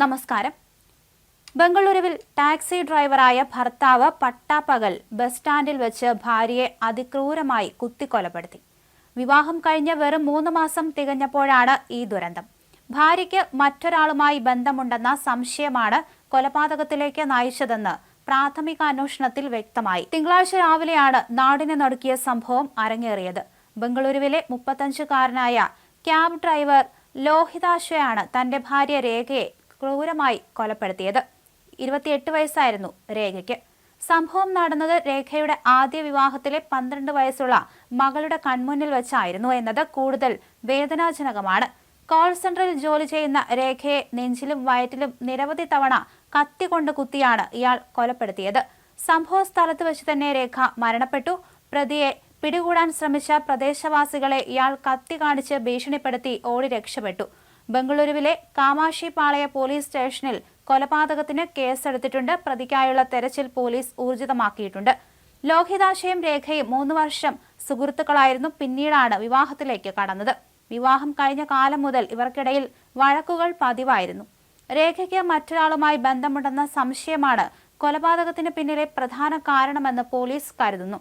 നമസ്കാരം. ബംഗളൂരുവിൽ ടാക്സി ഡ്രൈവറായ ഭർത്താവ് പട്ടാപ്പകൽ ബസ് സ്റ്റാൻഡിൽ വെച്ച് ഭാര്യയെ അതിക്രൂരമായി കുത്തിക്കൊലപ്പെടുത്തി. വിവാഹം കഴിഞ്ഞ് വെറും മൂന്ന് മാസം തികഞ്ഞപ്പോഴാണ് ഈ ദുരന്തം. ഭാര്യയ്ക്ക് മറ്റൊരാളുമായി ബന്ധമുണ്ടെന്ന സംശയമാണ് കൊലപാതകത്തിലേക്ക് നയിച്ചതെന്ന് പ്രാഥമിക അന്വേഷണത്തിൽ വ്യക്തമായി. തിങ്കളാഴ്ച രാവിലെയാണ് നാടിനെ നടുക്കിയ സംഭവം അരങ്ങേറിയത്. ബംഗളൂരുവിലെ മുപ്പത്തഞ്ചുകാരനായ ക്യാബ് ഡ്രൈവർ ലോഹിതാശയാണ് തന്റെ ഭാര്യ രേഖയെ ക്രൂരമായി കൊലപ്പെടുത്തിയത്. ഇരുപത്തിയെട്ട് വയസ്സായിരുന്നു രേഖയ്ക്ക്. സംഭവം നടന്നത് രേഖയുടെ ആദ്യ വിവാഹത്തിലെ പന്ത്രണ്ട് വയസ്സുള്ള മകളുടെ കൺമുന്നിൽ വെച്ചായിരുന്നു എന്നത് കൂടുതൽ വേദനാജനകമാണ്. കോൾ സെന്ററിൽ ജോലി ചെയ്യുന്ന രേഖയെ നെഞ്ചിലും വയറ്റിലും നിരവധി തവണ കത്തി കൊണ്ട് കുത്തിയാണ് ഇയാൾ കൊലപ്പെടുത്തിയത്. സംഭവ സ്ഥലത്ത് വെച്ച് തന്നെ രേഖ മരണപ്പെട്ടു. പ്രതിയെ പിടികൂടാൻ ശ്രമിച്ച പ്രദേശവാസികളെ ഇയാൾ കത്തി കാണിച്ച് ഭീഷണിപ്പെടുത്തി ഓടി രക്ഷപ്പെട്ടു. ബംഗളൂരുവിലെ കാമാഷിപാളയ പോലീസ് സ്റ്റേഷനിൽ കൊലപാതകത്തിന് കേസെടുത്തിട്ടുണ്ട്. പ്രതിക്കായുള്ള തെരച്ചിൽ പോലീസ് ഊർജിതമാക്കിയിട്ടുണ്ട്. ലോഹിതാശയും രേഖയും മൂന്ന് വർഷം സുഹൃത്തുക്കളായിരുന്നു. പിന്നീടാണ് വിവാഹത്തിലേക്ക് കടന്നത്. വിവാഹം കഴിഞ്ഞ കാലം മുതൽ ഇവർക്കിടയിൽ വഴക്കുകൾ പതിവായിരുന്നു. രേഖയ്ക്ക് മറ്റൊരാളുമായി ബന്ധമുണ്ടെന്ന സംശയമാണ് കൊലപാതകത്തിന് പിന്നിലെ പ്രധാന കാരണമെന്ന് പോലീസ് കരുതുന്നു.